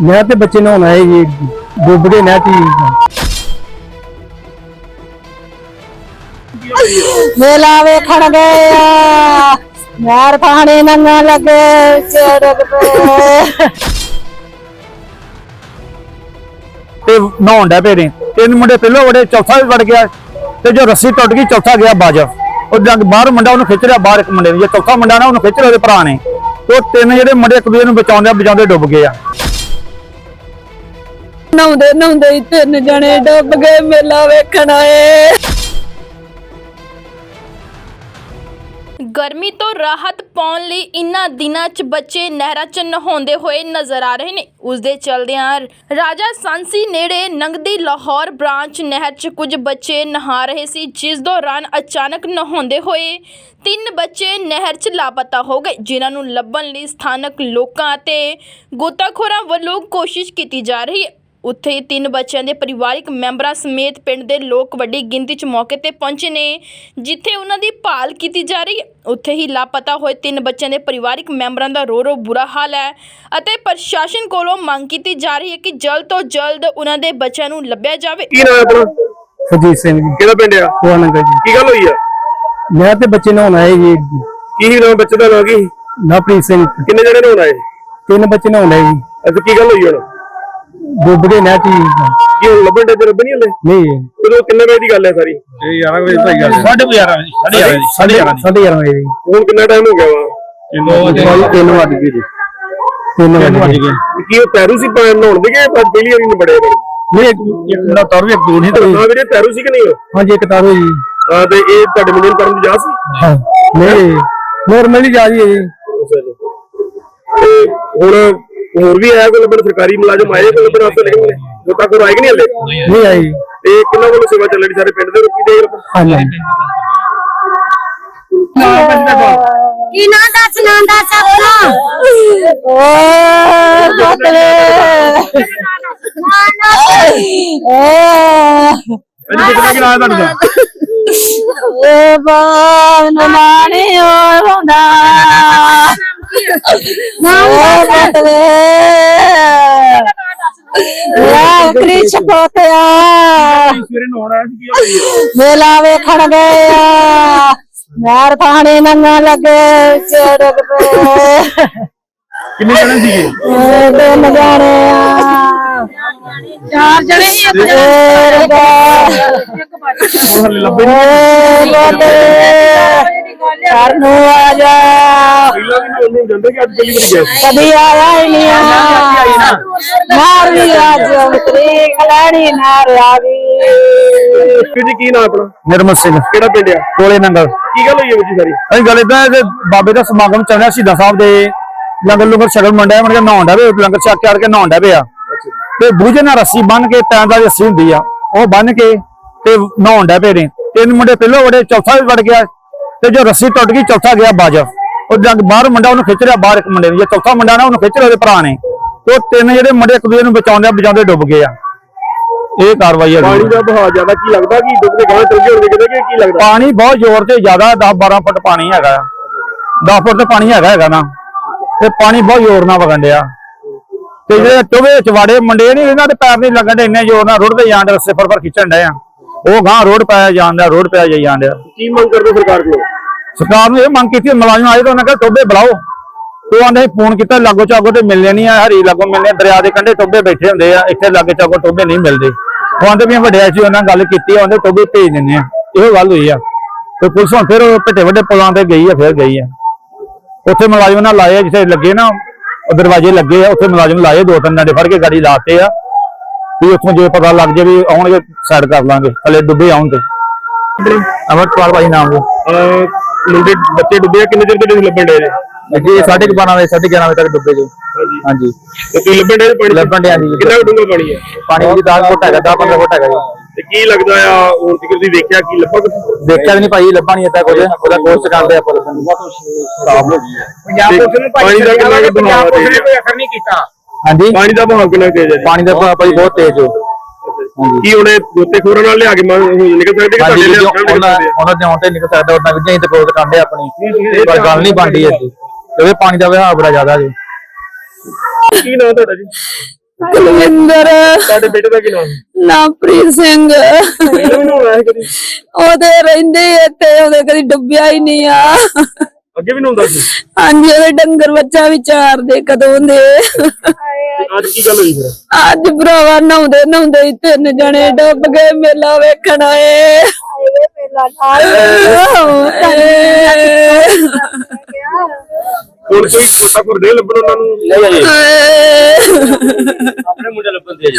ਮੈਂ ਤੇ ਬੱਚੇ ਨਹਾਉਣ ਆਏ ਜੀ ਡੁੱਬ ਗਏ ਨਹਿਰ 'ਚ ਜੀ ਮੇਲਾ ਵੇਖਣ ਗਏ ਆ। ਯਾਰ ਪਾਣੀ ਨੰਗਾ ਲੱਗੇ ਚੜਕ ਪਏ ਤੇ ਨਹਾਉਣ ਡੈ ਨੇ ਤਿੰਨ ਮੁੰਡੇ ਪਹਿਲੋਂ ਵੜੇ ਚੌਥਾ ਵੀ ਵੜ ਗਿਆ। ਤੇ ਜੋ ਰੱਸੀ ਟੁੱਟ ਗਈ ਚੌਥਾ ਗਿਆ ਬਾਜ ਉਹ ਜਦ ਬਾਹਰ ਮੁੰਡਾ ਉਹਨੂੰ ਖਿੱਚ ਰਿਹਾ ਬਾਹਰ ਇੱਕ ਮੁੰਡੇ ਨੂੰ ਜੇ ਚੌਥਾ ਮੁੰਡਾ ਨਾ ਉਹਨੂੰ ਖਿੱਚ ਰਿਹਾ ਉਹਦੇ ਭਰਾ ਨੇ। ਤੇ ਉਹ ਤਿੰਨ ਜਿਹੜੇ ਮੁੰਡੇ ਇੱਕ ਦੂਜੇ ਨੂੰ ਬਚਾਉਂਦੇ ਬਚਾਉਂਦੇ ਡੁੱਬ ਗਏ ਆ। ਨਹਾਉਂਦੇ ਨਹਾਉਂਦੇ ਹੀ ਤਿੰਨ ਜਣੇ ਡੁੱਬ ਗਏ ਮੇਲਾ ਵੇਖਣ ਆਏ। ਗਰਮੀ ਤੋਂ ਰਾਹਤ ਪਾਉਣ ਲਈ ਇਨ੍ਹਾਂ ਦਿਨਾਂ 'ਚ ਬੱਚੇ ਨਹਿਰਾਂ 'ਚ ਨਹਾਉਂਦੇ ਹੋਏ ਨਜ਼ਰ ਆ ਰਹੇ ਨੇ। ਉਸ ਦੇ ਚਲਦਿਆਂ ਰਾਜਾ ਸਾਂਸੀ ਨੇੜੇ ਨੰਗਦੀ ਲਾਹੌਰ ਬ੍ਰਾਂਚ ਨਹਿਰ 'ਚ ਕੁਝ ਬੱਚੇ ਨਹਾ ਰਹੇ ਸੀ, ਜਿਸ ਦੌਰਾਨ ਅਚਾਨਕ ਨਹਾਉਂਦੇ ਹੋਏ ਤਿੰਨ ਬੱਚੇ ਨਹਿਰ 'ਚ ਲਾਪਤਾ ਹੋ ਗਏ, ਜਿਨ੍ਹਾਂ ਨੂੰ ਲੱਭਣ ਲਈ ਸਥਾਨਕ ਲੋਕਾਂ ਅਤੇ ਗੋਤਾਖੋਰਾਂ ਵੱਲੋਂ ਕੋਸ਼ਿਸ਼ ਕੀਤੀ ਜਾ ਰਹੀ ਹੈ। ਉੱਥੇ ਤਿੰਨ ਬੱਚਿਆਂ ਦੇ ਪਰਿਵਾਰਿਕ ਮੈਂਬਰਾਂ ਸਮੇਤ ਪਿੰਡ ਦੇ ਲੋਕ ਵੱਡੀ ਗਿਣਤੀ 'ਚ ਮੌਕੇ ਤੇ ਪਹੁੰਚੇ ਨੇ ਜਿੱਥੇ ਉਹਨਾਂ ਦੀ ਭਾਲ ਕੀਤੀ ਜਾ ਰਹੀ। ਹੈ ਉੱਥੇ ਹੀ ਲਾਪਤਾ ਹੋਏ ਤਿੰਨ ਬੱਚਿਆਂ ਦੇ ਪਰਿਵਾਰਿਕ ਮੈਂਬਰਾਂ ਦਾ ਰੋ ਰੋ ਬੁਰਾ ਹਾਲ ਹੈ ਅਤੇ ਪ੍ਰਸ਼ਾਸਨ ਕੋਲੋਂ ਮੰਗ ਕੀਤੀ ਜਾ ਰਹੀ ਹੈ ਕਿ ਜਲਦ ਤੋਂ ਜਲਦ ਉਹਨਾਂ ਦੇ ਬੱਚਿਆਂ ਨੂੰ ਲੱਭਿਆ ਜਾਵੇ। ਕੀ ਨਾਮ ਹੈ ਆਪਣਾ? ਸੁਜੀਤ ਸਿੰਘ ਜੀ। ਕਿਹੜਾ ਪਿੰਡ ਆ? ਉਹ ਨੰਗਾ ਜੀ। ਕੀ ਗੱਲ ਹੋਈ ਆ? ਮੈਂ ਤੇ ਬੱਚੇ ਨਹਾਉਣ ਆਏ ਜੀ। ਕੀ ਨਾਮ ਬੱਚੇ ਦਾ ਨਾਂ ਕੀ ਨਵਪ੍ਰੀਤ ਸਿੰਘ। ਕਿੰਨੇ ਜਣੇ ਨੇ ਹੋਣਾ ਇਹ ਤਿੰਨ ਬੱਚੇ ਨਹਾਉਣ ਆਏ ਜੀ। ਅੱਛਾ ਕੀ ਗੱਲ ਹੋਈ ਹੁਣ? ਡੁੱਬ ਗਏ ਨਹਿਰ 'ਚ ਜੀ ਕੀ ਹੁਣ ਲੱਭਣ ਦੇ ਤੇ ਰੱਬ ਨਹੀਂ ਹਲੇ? ਨਹੀਂ। ਉਦੋਂ ਕਿੰਨੇ ਵਜੇ ਦੀ ਗੱਲ ਹੈ ਸਾਰੀ? ਇਹ 11 ਵਜੇ ਭਾਈ ਗੱਲ ਸਾਢੇ 11 ਸਾਢੇ 11 ਸਾਢੇ 11 ਵਜੇ। ਜੀ। ਹੁਣ ਕਿੰਨਾ ਟਾਈਮ ਹੋ ਗਿਆ ਵਾ? ਕੋਈ ਤਿੰਨ ਵੱਜ। ਗਏ ਜੀ। ਤਿੰਨ ਵੱਜ। ਗਏ ਕੀ ਉਹ ਤੈਰੂ ਸੀ ਪਾਣ ਨਹਾਉਣ ਦੇ ਕਿ ਬਸ ਪਹਿਲੀ ਵਾਰੀ ਨਹੀਂ ਬੜੇ ਨੇ ਨਹੀਂ ਇੱਕ ਦਾ ਤੌਰ ਵੀ ਇੱਕ ਦੋ ਨਹੀਂ ਤੇ ਹਾਂ ਵੀਰੇ ਤੈਰੂ ਸੀ ਕਿ ਨਹੀਂ ਉਹ? ਹਾਂਜੀ ਇੱਕ ਤਾਰੋ ਜੀ ਹਾਂ ਤੇ ਇਹ ਤੁਹਾਡੇ ਮੁੰਡੇ ਨੂੰ ਕਰਨ ਦੀ ਜਾ ਸੀ? ਹਾਂ ਨਹੀਂ। ਨੋਰਮਲੀ ਜਾ ਰਹੀ ਹੈ ਜੀ। ਤੇ ਹੁਣ ਹੋਰ ਵੀ ਆਇਆ ਕੋਈ ਲੱਭਣ ਸਰਕਾਰੀ ਮੁਲਾਜ਼ਮ ਆਏ ਕੋਈ ਲੱਭਣ ਵਾਸਤੇ ਲੇਕਿਨ ਲੋਕਾਂ ਕੋਲ ਆਏ ਕਿ ਨਹੀਂ ਹਲੇ? ਨਹੀਂ ਆਈ ਤੇ ਕਿੰਨਾ ਵੱਲੋਂ ਸੇਵਾ ਚੱਲਣੀ ਸਾਰੇ ਪਿੰਡ ਦੇ ਲੋਕੀ ਦੇ? ਹਾਂਜੀ। ਕੀ ਨਾਂ ਦੱਸ ਨਾਂ ਦੱਸ ਆਪਣਾ? ਓ ਬਤਲੇ ਅੱਜ ਕਿੰਨਾ ਕਿ ਆਇਆ ਤੁਹਾਡਾ ਏ ਬਾਨ ਨਾਣੀ ਓ ਹੁੰਦਾ ਓ ਬਤਲੇ ਯਾ ਕ੍ਰਿਸ਼ ਪੋਤਿਆ ਸਵੇਰੇ ਨਹਾਉਣ ਆਇਆ ਸੀ ਕੀ ਹੋਈ ਹੈ? ਮੇਲਾ ਵੇਖਣ ਗਏ ਆ। ਯਾਰ ਪਾਣੀ ਨੰਗਾ ਲੱਗੇ ਚੜਕ ਪਏ ਕਿੰਨੇ ਜਣੇ ਸੀਗੇ? ਏ ਤਿੰਨ ਜਾਣੇ ਆ। ਚਾਰ ਜਣੇ ਇੱਕ ਹਲੇ ਲੱਭੇ ਘਰ ਨੂੰ ਆ ਜਾ। ਪਹਿਲਾਂ ਵੀ ਨਹਾਉਣ ਨੂੰ ਜਾਂਦੇ ਕਿ ਅੱਜ ਪਹਿਲੀ ਵਾਰੀ ਗਏ ਸੀ? ਕਦੀ ਆਇਆ ਹੀ ਨਹੀਂ ਆ। ਨਾਰ ਵੀ ਅੱਜ ਉਤਰੀ ਖਲਾੜੀ ਨਾਰ ਆ ਗਈ ਵੀਰ ਜੀ ਕੀ ਨਾਮ ਆਪਣਾ? ਨਿਰਮਲ ਸਿੰਘ। ਕਿਹੜਾ ਪਿੰਡ ਆ? ਕੋਲੇ ਨੰਗਲ। ਕੀ ਗੱਲ ਹੋਈ ਹੈ ਬੱਚੀ ਸਾਰੀ? ਅਸੀਂ ਗੱਲ ਇਦਾਂ ਕਿ ਬਾਬੇ ਦਾ ਸਮਾਗਮ ਚੱਲ ਰਿਹਾ ਸ਼ਹੀਦਾਂ ਸਾਹਿਬ ਦੇ ਲੰਗਰ ਲੰਗਰ ਛਕਲ ਮੰਡਿਆ ਮਣ ਕੇ ਨਹਾਉਣ ਦਾ ਵੇ ਲੰਗਰ ਛਕ ਕੇ ਆੜ ਕੇ ਨਹਾਉਣ ਦਾ ਪਿਆ ਤੇ ਬੂਝੇ ਨਾਲ ਰੱਸੀ ਬੰਨ ਕੇ ਪੈਰਾਂ ਦਾ ਰੱਸੀ ਹੁੰਦੀ ਆ ਉਹ ਬੰਨ ਕੇ ਤੇ ਨਹਾਉਣ ਦਾ ਪਏ ਨੇ। ਤਿੰਨ ਮੁੰਡੇ ਪਹਿਲੋਂ ਵੜੇ ਚੌਥਾ ਵੀ ਵੜ ਗਿਆ ਤੇ ਜੋ ਰੱਸੀ ਟੁੱਟ ਗਈ ਚੌਥਾ ਗਿਆ ਬਾਜ। ਉਹ ਜਦ ਬਾਹਰ ਮੁੰਡਾ ਉਹਨੂੰ ਖਿੱਚ ਰਿਹਾ ਬਾਹਰ ਇੱਕ ਮੁੰਡੇ ਨੂੰ। ਜੇ ਚੌਥਾ ਮੁੰਡਾ ਨਾ ਉਹਨੂੰ ਖਿੱਚ ਰਿਹਾ ਉਹਦੇ ਭਰਾ ਨੇ। ਤੇ ਉਹ ਤਿੰਨ ਜਿਹੜੇ ਮੁੰਡੇ ਇੱਕ ਦੂਜੇ ਨੂੰ ਬਚਾਉਂਦੇ ਬਚਾਉਂਦੇ ਡੁੱਬ ਗਏ ਆ। ਇਹ ਕਾਰਵਾਈ ਹੈ ਪਾਣੀ ਦਾ ਬਹਾਅ ਜ਼ਿਆਦਾ ਕੀ ਲੱਗਦਾ ਕਿ ਡੁੱਬ ਕੇ ਗਾਂ ਚਲ ਗਏ ਹੋਣਗੇ ਕਿਤੇ ਕਿ ਲੱਗਦਾ? ਪਾਣੀ ਬਹੁਤ ਜ਼ੋਰ ਤੇ ਜ਼ਿਆਦਾ 10 12 ਫੁੱਟ ਪਾਣੀ ਹੈਗਾ। 10 ਫੁੱਟ ਤੇ ਪਾਣੀ ਹੈਗਾ ਹੈਗਾ ਨਾ। ਤੇ ਪਾਣੀ ਬਹੁਤ ਜ਼ੋਰ ਨਾਲ ਵਗਣ ਡਿਆ। ਤੇ ਜਿਹੜੇ ਟੋਵੇ ਚਵਾੜੇ ਮੁੰਡੇ ਨਹੀਂ ਇਹਨਾਂ ਦੇ ਪੈਰ ਨਹੀਂ ਲੱਗਣ ਦੇ ਇੰਨੇ ਜ਼ੋਰ ਨਾਲ ਰੁੜਦੇ ਦੇ ਰਸੇ ਫਰ ਫਰ ਖਿੱਚਣ ਡਏ ਆ। ਉਹ ਗਾਂ ਰੋਡ ਪਾਇਆ ਜਾਂਦਾ ਰੋਡ ਪਿਆ ਜਾਈ ਜਾਂਦੇ ਕੀ ਮੰਗ ਕਰਦੇ ਸਰਕਾਰ ਕੋਲੋਂ? ਸਰਕਾਰ ਨੂੰ ਇਹ ਮੰਗ ਕੀਤੀ ਮੁਲਾਜ਼ਮ ਆਏ ਤਾਂ ਉਹਨਾਂ ਕਹਿੰਦਾ ਟੋਬੇ ਬੁਲਾਓ। ਤੇ ਉਹ ਆਂਦੇ ਫੋਨ ਕੀਤਾ ਲਾਗੋ ਚਾਗੋ ਤੇ ਮਿਲਨੇ ਨਹੀਂ ਆ ਹਰੀ ਲਾਗੋ ਮਿਲਨੇ ਦਰਿਆ ਦੇ ਕੰਢੇ ਟੋਬੇ ਬੈਠੇ ਹੁੰਦੇ ਆ ਇੱਥੇ ਲਾਗੇ ਚਾਗੋ ਟੋਬੇ ਨਹੀਂ ਮਿਲਦੇ। ਉਹ ਆਂਦੇ ਵੀ ਵੱਡਿਆ ਸੀ ਉਹਨਾਂ ਗੱਲ ਕੀਤੀ ਆ ਉਹਦੇ ਟੋਬੇ ਭੇਜ ਦਿੰਦੇ ਆ। ਇਹੋ ਗੱਲ ਹੋਈ ਆ। ਤੇ ਪੁਲਿਸ ਹੁਣ ਫਿਰ ਭੱਟੇ ਵੱਡੇ ਪੁਲਾਂ ਤੇ ਗਈ ਆ ਫਿਰ ਗਈ ਆ। ਉੱਥੇ ਮੁਲਾਜ਼ਮ ਨਾਲ ਲਾਏ ਜਿੱਥੇ ਲੱਗੇ ਨਾ ਦਰਵਾਜ਼ੇ ਲੱਗੇ ਆ ਉੱਥੇ ਮੁਲਾਜ਼ਮ ਲਾਏ ਦੋ ਤਿੰਨ ਡੰਡੇ ਫੜ ਕੇ ਗਾੜੀ ਲਾਤੇ ਆ। ਵੀ ਉੱਥੋਂ ਜੇ ਪਤਾ ਲੱਗ ਜੇ ਵੀ ਆਉਣਗੇ ਸਾਈਡ ਕਰ ਲਾਂਗੇ। ਹਲੇ ਡੁੱਬੇ ਆਉਣ ਤੇ। ਅਮਰਪਾਲ ਭਾਈ ਨਾਮ ਦੇ। ਮੁੰਡੇ ਬੱਚੇ ਡੁੱਬੇ ਆ, ਕਿੰਨੇ ਚਿਰ ਤੋਂ ਤੁਸੀਂ ਲੱਭਣ ਡੇ ਨੇ ਜੀ 12:30 ਵਜੇ 11:30 ਵਜੇ ਤੱਕ ਡੁੱਬੇ ਜੋ। ਹਾਂਜੀ। ਹਾਂਜੀ। ਤੇ ਤੁਸੀਂ ਲੱਭਣ ਡੇ ਪਾਣੀ? ਲੱਭਣ ਡਿਆ ਜੀ। ਕਿੰਨਾ ਕੁ ਡੂੰਘਾ ਪਾਣੀ ਹੈ ਪਾਣੀ ਦੀ 10 ਫੁੱਟ ਹੈਗਾ 10 15 ਫੁੱਟ ਹੈਗਾ ਜੀ। ਤੇ ਕੀ ਲੱਗਦਾ ਆ ਹੁਣ ਤੱਕ ਤੁਸੀਂ ਵੇਖਿਆ ਕੀ ਲੱਭਾ ਕੁਛ? ਦੇਖਿਆ ਵੀ ਨਹੀਂ ਭਾਈ ਲੱਭਾ ਨਹੀਂ ਏਦਾਂ ਕੁਝ। ਉਹਦਾ ਕੋਸਟ ਕਰਦੇ ਆਪਾਂ। ਪੰਜਾਬ ਤੇ ਪੁਲਿਸ ਨੂੰ ਭਾਈ ਪਾਣੀ ਦਾ ਕਿੰਨਾ ਕੁ ਪੰਜਾਬ ਪੁਲਿਸ ਨੇ? ਕੋਈ ਅਸਰ ਨਹੀਂ ਕੀਤਾ। ਹਾਂਜੀ। ਪਾਣੀ ਦਾ ਬਹਾਅ ਕਿੰਨਾ ਤੇਜ਼ ਹੈ ਜੀ? ਪਾਣੀ ਦਾ ਭਾਅ ਭਾਈ ਬਹੁਤ ਤੇਜ਼ ਹੋ। ਹਾਂਜੀ। ਕੀ ਉਹਨੇ ਦੋਤੇ ਖੋਰਾਂ ਨਾਲ ਲਿਆ ਕੇ ਮ- ਨਿਕਲ ਸਕਦੇ ਕਿ ਹਾਂਜੀ ਤੁਹਾਡੇ ਜੀ, ਲਿਆ ਕੇ ਨਿਕਲ ਉਹਨਾਂ ਸਕਦੇ ਆ? ਉਹਨਾਂ ਦੇ ਆਉਣ ਤੇ ਨਿਕਲ ਸਕਦਾ ਉਹਨਾਂ ਵਿੱਚ ਹੀ ਤੇ ਕੋਸਟ ਕਰਦੇ ਆਪਣੀ। ਪਰ ਗੱਲ ਨਹੀਂ ਬਣਦੀ ਅੱਜ ਕਿਉਂਕਿ ਪਾਣੀ ਦਾ ਵਹਾਅ ਬੜਾ ਜ਼ਿਆਦਾ ਜੀ। ਕੀ ਨਾਮ ਤੁਹਾਡਾ ਜੀ? ਕੁਲਵਿੰਦਰ। ਤੁਹਾਡੇ ਬੇਟੇ ਦਾ ਕੀ ਨਾਮ? ਨਾਪ੍ਰੀਤ ਸਿੰਘ। ਉਹਦੇ ਰਹਿੰਦੇ ਇੱਥੇ ਉਹਦੇ ਕਦੀ ਡੁੱਬਿਆ ਹੀ ਨਹੀਂ ਆ। ਅੱਗੇ ਵੀ ਨਹਾਉਂਦਾ ਸੀ? ਹਾਂਜੀ ਉਹਦੇ ਡੰਗਰ ਬੱਚਾ ਵਿਚਾਰਦੇ ਕਦੋਂ ਦੇ। ਤੇ ਅੱਜ ਕੀ ਗੱਲ ਹੋਈ ਫਿਰ? ਅੱਜ ਭਰਾਵਾ ਨਹਾਉਂਦੇ ਨਹਾਉਂਦੇ ਹੀ ਤਿੰਨ ਜਣੇ ਡੁੱਬ ਗਏ ਮੇਲਾ ਵੇਖਣ ਆਏ। ਹੁਣ ਕੋਈ ਛੋਟਾ ਕੁਰਦੇ ਲੱਭਣ ਉਹਨਾਂ ਨੂੰ। ਨਹੀਂ ਜੀ ਹਾਏ। ਆਪਣੇ ਮੁੰਡੇ ਲੱਭਣ ਦੇ ਜੀ।